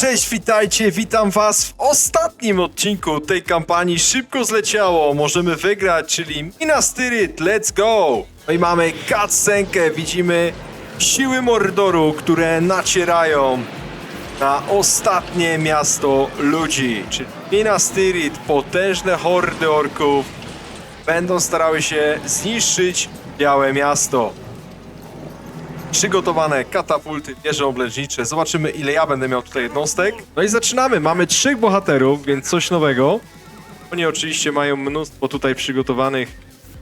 Cześć, witajcie, witam was w ostatnim odcinku tej kampanii. Szybko zleciało, możemy wygrać, czyli Minas Tirith, let's go! No i mamy cutscenkę, widzimy siły Mordoru, które nacierają na ostatnie miasto ludzi, czyli Minas Tirith, potężne hordy orków będą starały się zniszczyć Białe Miasto przygotowane katapulty, wieże oblężnicze. Zobaczymy, ile ja będę miał tutaj jednostek. No i zaczynamy. Mamy trzech bohaterów, więc coś nowego. Oni oczywiście mają mnóstwo tutaj przygotowanych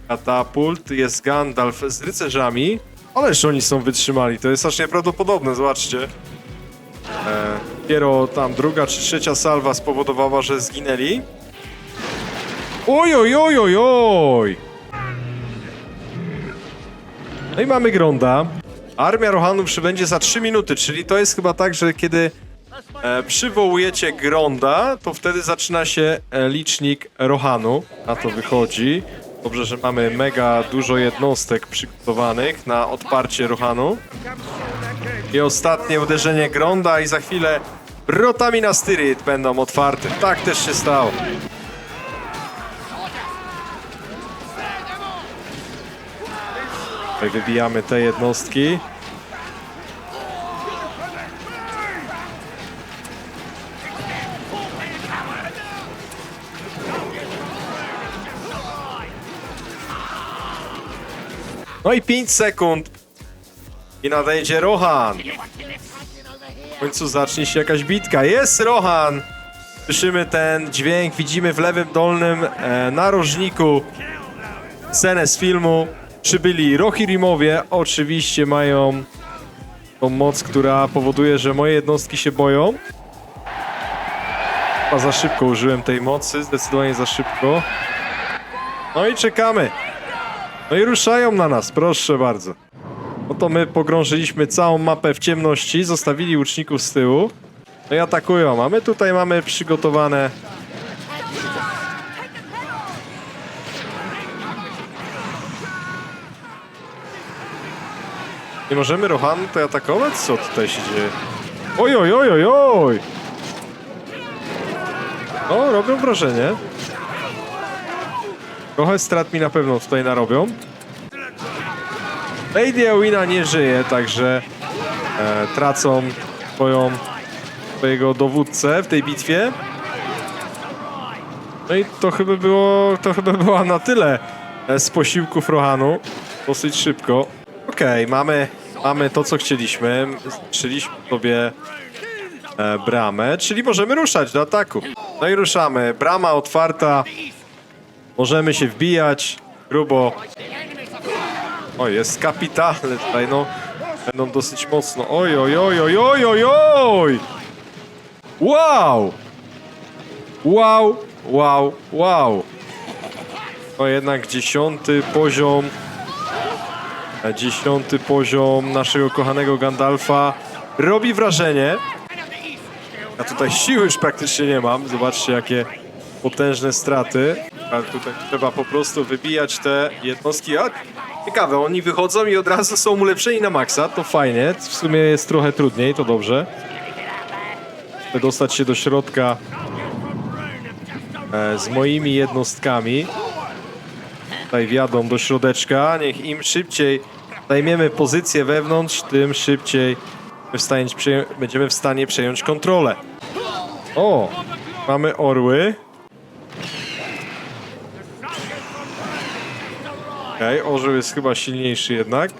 katapult. Jest Gandalf z rycerzami. Ależ oni są wytrzymali. To jest aż nieprawdopodobne, zobaczcie. E, dopiero tam druga czy trzecia salwa spowodowała, że zginęli. Oj, oj, oj, oj, oj! No i mamy Gronda. Armia Rohanów przybędzie za 3 minuty, czyli to jest chyba tak, że kiedy e, przywołujecie Gronda, to wtedy zaczyna się e, licznik Rohanu. Na to wychodzi. Dobrze, że mamy mega dużo jednostek przygotowanych na odparcie Rohanu. I ostatnie uderzenie Gronda i za chwilę wrotami na Styrit będą otwarte. Tak też się stało. Tutaj wybijamy te jednostki. No i 5 sekund. I nadejdzie Rohan. W końcu zacznie się jakaś bitka. Jest Rohan! Słyszymy ten dźwięk, widzimy w lewym dolnym e, narożniku scenę z filmu. Przybyli Rohirimowie, oczywiście mają tą moc, która powoduje, że moje jednostki się boją. Chyba za szybko użyłem tej mocy, zdecydowanie za szybko. No i czekamy. No i ruszają na nas, proszę bardzo. Oto my pogrążyliśmy całą mapę w ciemności, zostawili łuczników z tyłu. No i atakują, a my tutaj mamy przygotowane Nie możemy Rohan tutaj atakować? Co tutaj się dzieje? Oj, oj, oj, oj, oj! No, robią wrażenie. Trochę strat mi na pewno tutaj narobią. Lady Ewina nie żyje, także e, tracą swoją, swojego dowódcę w tej bitwie. No i to chyba było, to chyba była na tyle e, z posiłków Rohanu. Dosyć szybko. Okej, mamy, mamy to, co chcieliśmy. Zniszczyliśmy sobie e, bramę, czyli możemy ruszać do ataku. No i ruszamy. Brama otwarta. Możemy się wbijać. Grubo. O, jest kapitalny tutaj, no. Będą dosyć mocno. Oj, oj, oj, oj, oj, oj, oj! Wow! Wow, wow, wow. To jednak dziesiąty poziom Dziesiąty poziom naszego kochanego Gandalfa robi wrażenie. Ja tutaj siły już praktycznie nie mam. Zobaczcie, jakie potężne straty. Ale tutaj trzeba po prostu wybijać te jednostki. A, ciekawe, oni wychodzą i od razu są ulepszeni na maksa. To fajnie. W sumie jest trochę trudniej, to dobrze. Chcę dostać się do środka e, z moimi jednostkami tutaj wjadą do środeczka. Niech im szybciej zajmiemy pozycję wewnątrz, tym szybciej będziemy w stanie przejąć kontrolę. O, mamy orły. Okej, okay, orzeł jest chyba silniejszy jednak.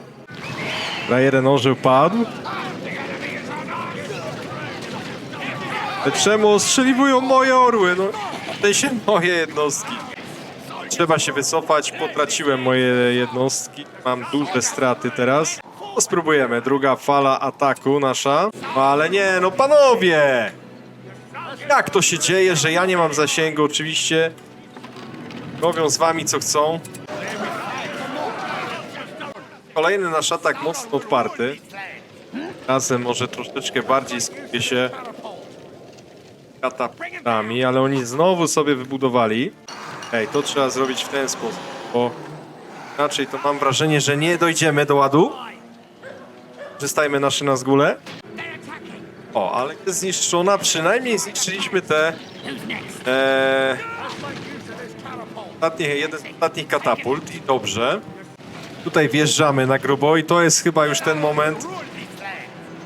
Na jeden orzeł padł. Czemu ostrzeliwują moje orły? No, w sensie moje jednostki. Trzeba się wycofać, potraciłem moje jednostki, mam duże straty teraz. No spróbujemy, druga fala ataku nasza. No ale nie, no panowie! Jak to się dzieje, że ja nie mam zasięgu? Oczywiście robią z wami co chcą. Kolejny nasz atak mocno odparty. Razem może troszeczkę bardziej skupię się katapultami, ale oni znowu sobie wybudowali. Ej, to trzeba zrobić w ten sposób, bo inaczej to mam wrażenie, że nie dojdziemy do ładu. Przystajmy nasze na zgulę. O, ale jest zniszczona. Przynajmniej zniszczyliśmy te... E, ostatnie, jeden z ostatnich katapult i dobrze. Tutaj wjeżdżamy na grobo i to jest chyba już ten moment.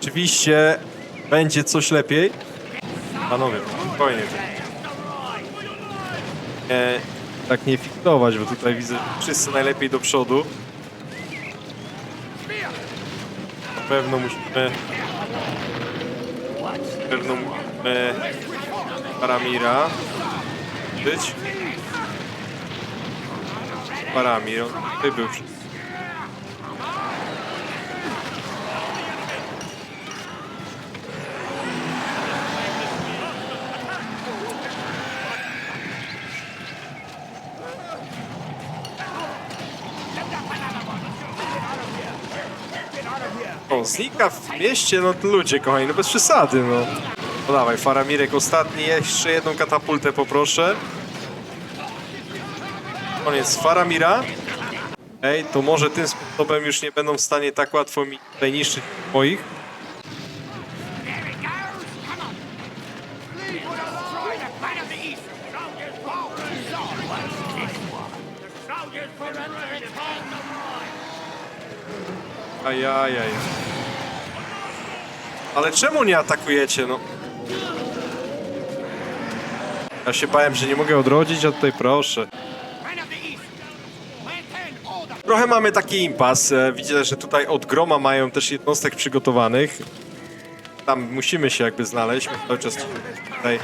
Oczywiście będzie coś lepiej. Panowie, spokojnie. Nie, tak nie fiktować, bo tutaj widzę wszyscy najlepiej do przodu. Na pewno musimy... Na pewno musimy... Paramira. Być. Paramir, on tutaj był. przy- znika w mieście, no ludzie kochani, no bez przesady, no. No dawaj, Faramirek ostatni, jeszcze jedną katapultę poproszę. Koniec Faramira. Ej, to może tym sposobem już nie będą w stanie tak łatwo mi tutaj niszczyć moich. Ajajaj. Ale czemu nie atakujecie, no? Ja się bałem, że nie mogę odrodzić, a tutaj proszę. Trochę mamy taki impas. E, Widzę, że tutaj od groma mają też jednostek przygotowanych. Tam musimy się jakby znaleźć. My cały czas tutaj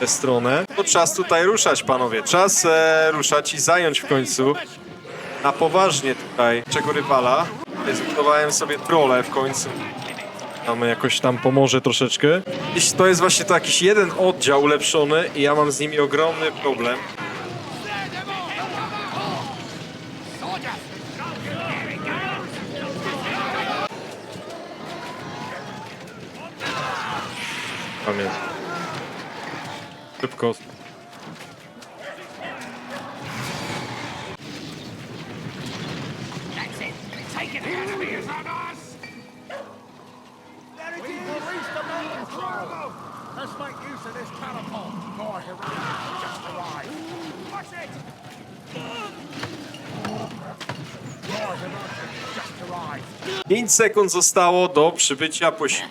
tę stronę. To czas tutaj ruszać, panowie. Czas e, ruszać i zająć w końcu na poważnie tutaj czego rywala. Zbudowałem sobie trole w końcu. Tam jakoś tam pomoże troszeczkę. To jest właśnie to jakiś jeden oddział ulepszony i ja mam z nimi ogromny problem. Tam jest. Szybko. 5 sekund zostało do przybycia heroic.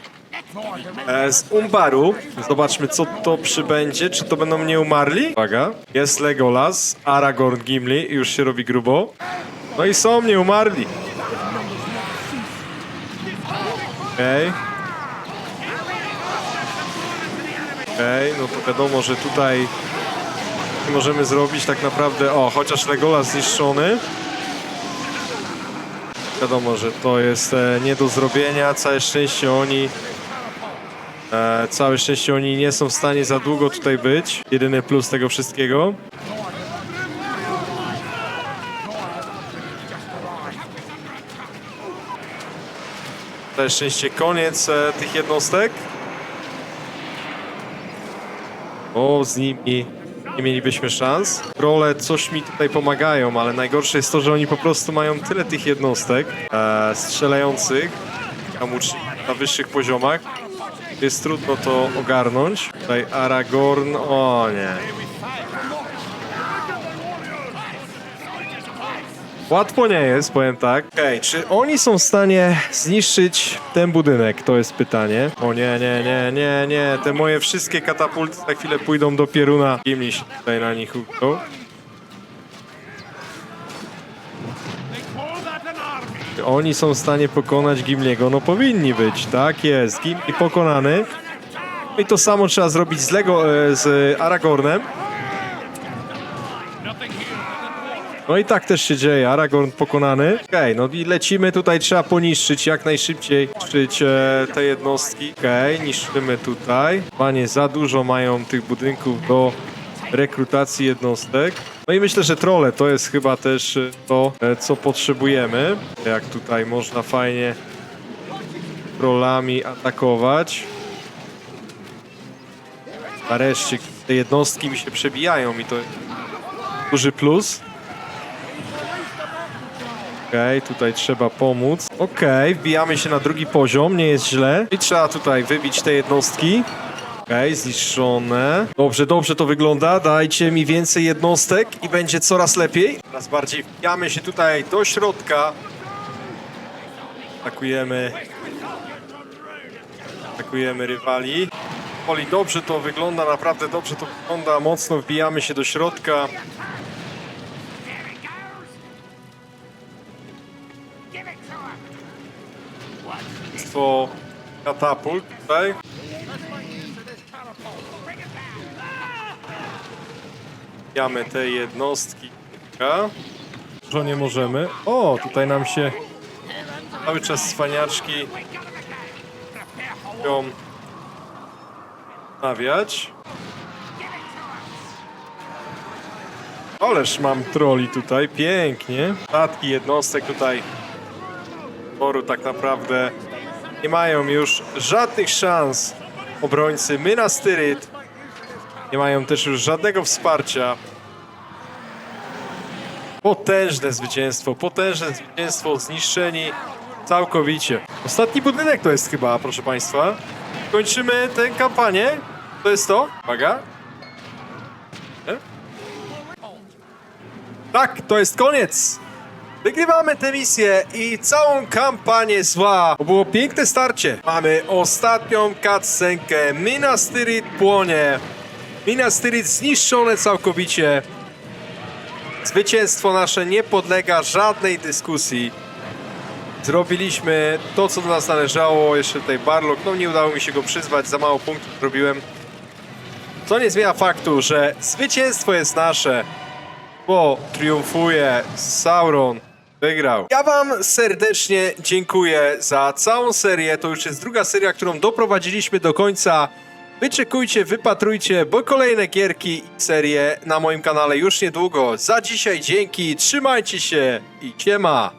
E, z Umbaru. Zobaczmy, co to przybędzie. Czy to będą nie umarli? Uwaga. Jest Legolas, Aragorn, Gimli. Już się robi grubo. No i są nie umarli. Okej. Okej, no to wiadomo, że tutaj możemy zrobić tak naprawdę... O, chociaż Legolas zniszczony. Wiadomo, że to jest e, nie do zrobienia. Całe szczęście oni E, całe szczęście oni nie są w stanie za długo tutaj być. Jedyny plus tego wszystkiego. Całe szczęście koniec e, tych jednostek. O, z nimi nie mielibyśmy szans. Role coś mi tutaj pomagają, ale najgorsze jest to, że oni po prostu mają tyle tych jednostek e, strzelających na wyższych poziomach. Jest trudno to ogarnąć. Tutaj Aragorn, o nie. Łatwo nie jest, powiem tak. Okej, czy oni są w stanie zniszczyć ten budynek? To jest pytanie. O nie, nie, nie, nie, nie. Te moje wszystkie katapulty za chwilę pójdą do Pieruna. Gimli się tutaj na nich uknął. Czy Oni są w stanie pokonać Gimliego? No powinni być, tak jest. Gimli pokonany. I to samo trzeba zrobić z Lego, e, z Aragornem. No i tak też się dzieje. Aragorn pokonany. Okej, no i lecimy tutaj. Trzeba poniszczyć jak najszybciej niszczyć e, te jednostki. Okej, niszczymy tutaj. Panie, za dużo mają tych budynków do rekrutacji jednostek. No i myślę, że trole to jest chyba też e, to, e, co potrzebujemy. Jak tutaj można fajnie trollami atakować. Nareszcie te jednostki mi się przebijają i to duży plus. Okej, tutaj trzeba pomóc. Okej, wbijamy się na drugi poziom, nie jest źle. I trzeba tutaj wybić te jednostki. Okej, zniszczone. Dobrze, dobrze to wygląda. Dajcie mi więcej jednostek i będzie coraz lepiej. Coraz bardziej wbijamy się tutaj do środka. Atakujemy. Atakujemy rywali. Poli, dobrze to wygląda, naprawdę dobrze to wygląda. Mocno wbijamy się do środka. Mnóstwo katapult tutaj. Wbijamy te jednostki. Dużo nie możemy. O, tutaj nam się cały czas cwaniaczki chcą nawiać. Ależ mam troli tutaj, pięknie. Statki jednostek tutaj Boru tak naprawdę nie mają już żadnych szans. Obrońcy Minas Tirith nie mają też już żadnego wsparcia. Potężne zwycięstwo, potężne zwycięstwo, zniszczeni całkowicie. Ostatni budynek to jest chyba, proszę Państwa. Kończymy tę kampanię. To jest to. Uwaga. Nie? Tak, to jest koniec. Wygrywamy tę misję i całą kampanię zła. To było piękne starcie. Mamy ostatnią cutscenkę. Minas Tirith płonie. Minas Tirith zniszczone całkowicie. Zwycięstwo nasze nie podlega żadnej dyskusji. Zrobiliśmy to, co do nas należało. Jeszcze tutaj Barlock, no nie udało mi się go przyzwać, za mało punktów zrobiłem. Co nie zmienia faktu, że zwycięstwo jest nasze bo triumfuje Sauron. Wygrał. Ja Wam serdecznie dziękuję za całą serię. To już jest druga seria, którą doprowadziliśmy do końca. Wyczekujcie, wypatrujcie, bo kolejne gierki i serie na moim kanale już niedługo. Za dzisiaj dzięki, trzymajcie się i ciema.